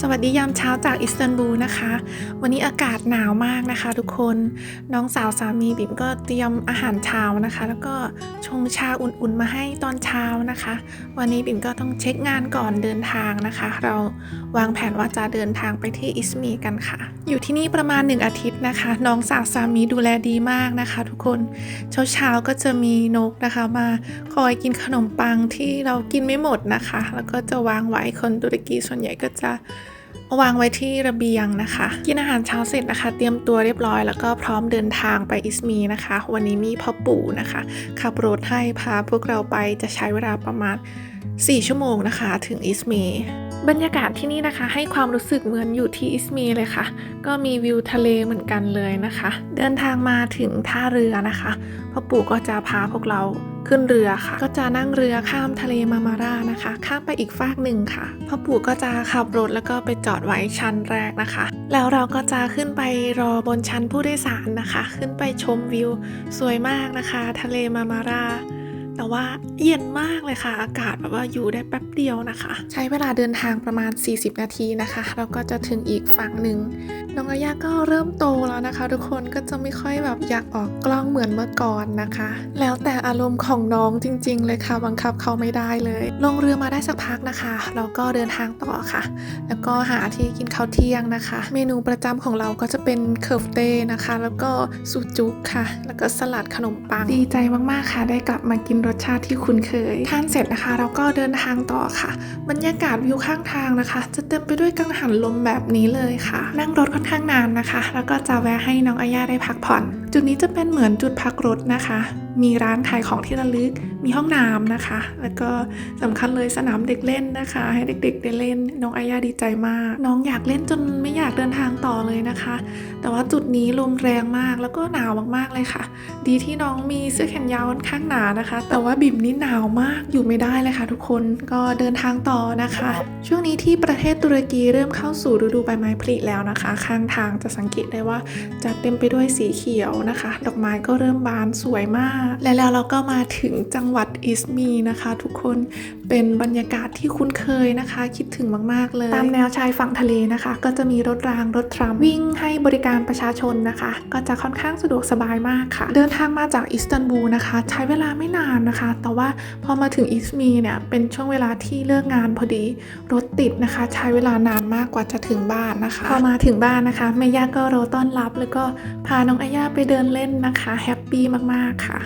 สวัสดียามเช้าจากอิสตันบูลนะคะ วันนี้อากาศหนาวมากนะคะ ทุกคนน้องสาวสามีบิ่มก็เตรียมอาหารเช้านะคะ แล้วก็ชงชาอุ่นๆมาให้ตอนเช้านะคะ วันนี้บิ่มก็ต้องเช็คงานก่อนเดินทางนะคะ เราวางแผนว่าจะเดินทางไปที่อิสมีกันค่ะ อยู่ที่นี่ประมาณหนึ่งอาทิตย์นะคะ น้องสาวสามีดูแลดีมากนะคะ ทุกคนเช้าๆก็จะมีนกนะคะ มาคอยกินขนมปังที่เรากินไม่หมดนะคะ แล้วก็จะวางไว้คนตุรกีส่วนใหญ่ก็จะ วางไว้ที่ระเบียงนะคะ กินอาหารเช้าเสร็จนะคะ เตรียมตัวเรียบร้อยแล้วก็พร้อมเดินทางไปอิสมีนะคะ วันนี้มีพ่อปู่นะคะ ขับรถให้พาพวกเราไปจะใช้เวลาประมาณ 4 ชั่วโมงนะคะ ถึงอิสมีบรรยากาศที่นี่นะคะ ให้ความรู้สึกเหมือนอยู่ที่อิสมีเลยค่ะ ก็มีวิวทะเลเหมือนกันเลยนะคะ เดินทางมาถึงท่าเรือนะคะพ่อปู่ก็จะพาพวกเรา ขึ้นเรือค่ะ ก็จะนั่งเรือข้ามทะเลมามารานะคะ ข้ามไปอีกฟากหนึ่งค่ะพ่อปู่ก็จะขับรถแล้วก็ไปจอดไว้ชั้นแรกนะคะ แล้วเราก็จะขึ้นไปรอบนชั้นผู้โดยสารนะคะ ขึ้นไปชมวิวสวยมากนะคะ ทะเลมามาราแต่ว่าเย็นมากเลยค่ะ อากาศแบบว่าอยู่ได้แป๊บเดียวนะคะ ใช้เวลาเดินทางประมาณ 40 นาทีนะคะ เราก็จะถึงอีกฝั่งหนึ่ง น้องอาญาก็เริ่มโตแล้วนะคะ ทุกคนก็จะไม่ค่อยแบบอยากออกกล้องเหมือนเมื่อก่อนนะคะ แล้วแต่อารมณ์ของน้องจริง ๆ เลยค่ะ บังคับเขาไม่ได้เลย ลงเรือมาได้สักพักนะคะ เราก็เดินทางต่อค่ะ แล้วก็หาที่กินข้าวเที่ยงนะคะ เมนูประจำของเราก็จะเป็นเคอร์ฟเต้นะคะ แล้วก็ซูจุกค่ะ แล้วก็สลัดขนมปังดีใจมากๆค่ะ ได้กลับมากินรสชาติที่คุ้นเคยทานเสร็จนะคะ เราก็เดินทางต่อค่ะ บรรยากาศวิวข้างทางนะคะ จะเต็มไปด้วยกังหันลมแบบนี้เลยค่ะ นั่งรถค่อนข้างนานนะคะ แล้วก็จะแวะให้น้องอาญาได้พักผ่อน จุดนี้จะเป็นเหมือนจุดพักรถนะคะ มีร้านขายของที่ระลึก มีห้องน้ำนะคะ แล้วก็สำคัญเลยสนามเด็กเล่นนะคะ ให้เด็กๆได้เล่น น้องอาญาดีใจมาก น้องอยากเล่นจนไม่อยากเดินทางต่อเลยนะคะ แต่ว่าจุดนี้ลมแรงมากแล้วก็หนาวมากๆเลยค่ะ ดีที่น้องมีเสื้อแขนยาวค่อนข้างหนานะคะ แต่ว่าบิ่มนี่หนาวมากอยู่ไม่ได้เลยค่ะ ทุกคนก็เดินทางต่อนะคะ ช่วงนี้ที่ประเทศตุรกีเริ่มเข้าสู่ฤดูใบไม้ผลิแล้วนะคะข้างทางจะสังเกตได้ว่าจะเต็มไปด้วยสีเขียวนะคะ ดอกไม้ก็เริ่มบานสวยมาก และแล้วเราก็มาถึงจังหวัดอิสมีนะคะ ทุกคนเป็นบรรยากาศที่คุ้นเคยนะคะ คิดถึงมาก ๆ เลย ตามแนวชายฝั่งทะเลนะคะ ก็จะมีรถรางรถทรัมวิ่งให้บริการประชาชนนะคะ ก็จะค่อนข้างสะดวกสบายมากค่ะ เดินทางมาจากอิสตันบูลนะคะ ใช้เวลาไม่นานนะคะ แต่ว่าพอมาถึงอิสมีเนี่ยเป็นช่วงเวลาที่เลิกงานพอดีรถติดนะคะ ใช้เวลานานมากกว่าจะถึงบ้านนะคะ พอมาถึงบ้านนะคะแม่ย่าก็รอต้อนรับ แล้วก็พาน้องอาย่าไปเดินเล่นนะคะแฮปปี้มากๆค่ะ